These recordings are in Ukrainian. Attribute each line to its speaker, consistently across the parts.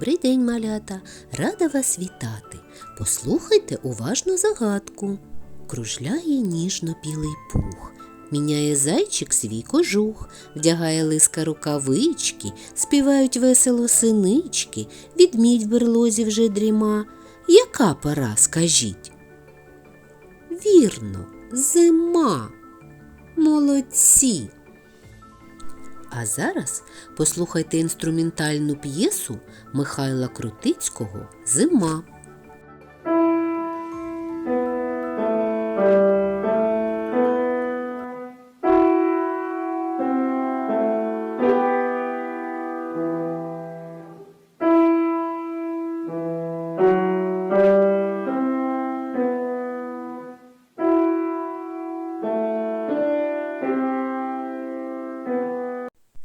Speaker 1: Добрий день, малята! Рада вас вітати! Послухайте уважно загадку. Кружляє ніжно білий пух, міняє зайчик свій кожух, вдягає лиска рукавички, співають весело синички, відмідь в берлозі вже дріма. Яка пора, скажіть? Вірно, зима, молодці! А зараз послухайте інструментальну п'єсу Михайла Крутицького Зима.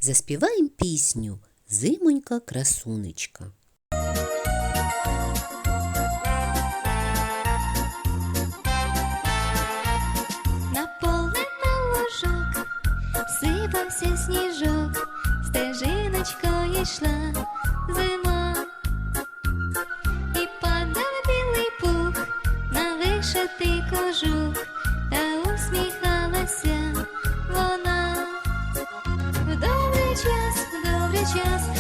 Speaker 1: заспіваємо пісню Зимонька красунечка.
Speaker 2: На поле положок сипався сніжок, стежиночкою йшла зима. І падав білий на вишитий кожух та усміхалася.
Speaker 3: just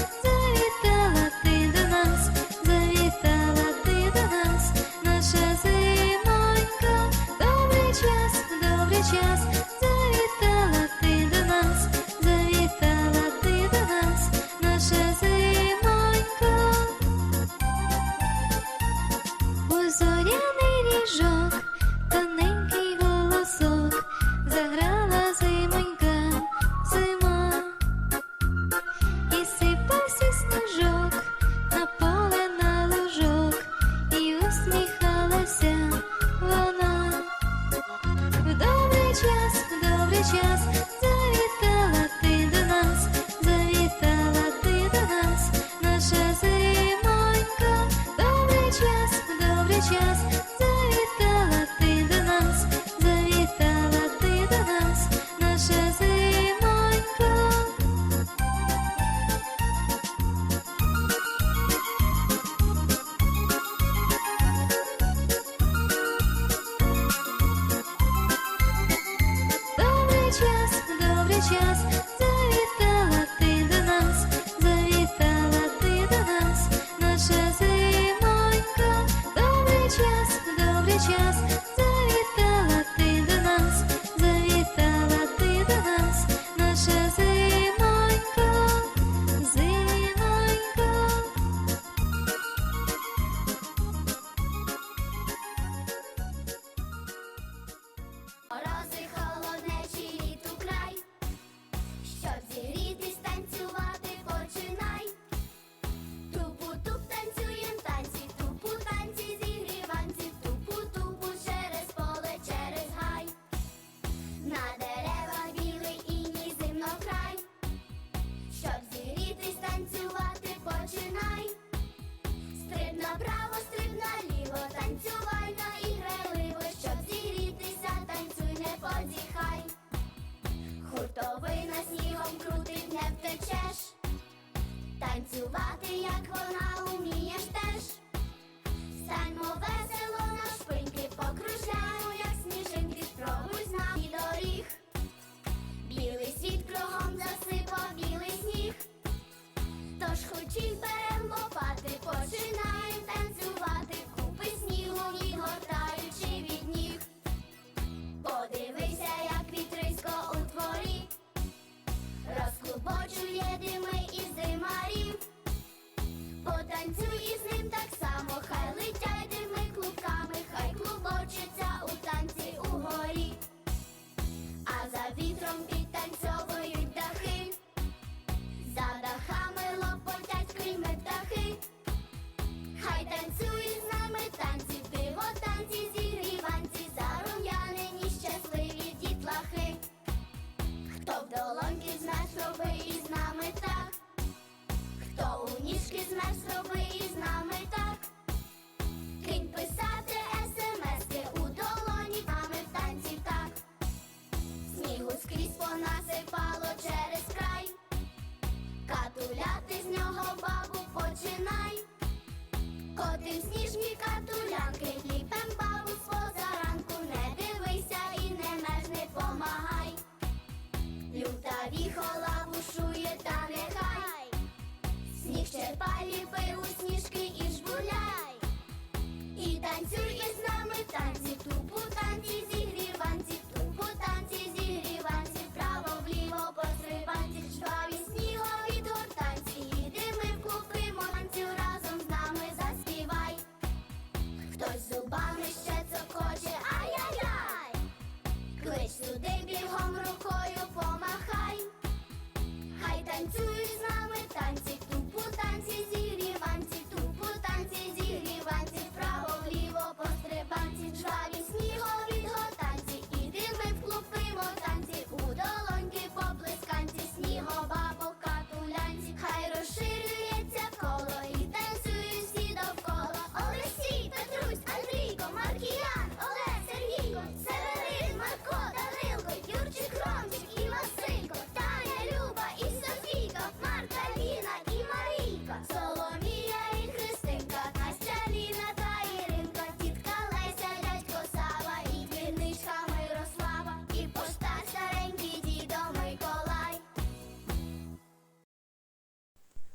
Speaker 3: one, two.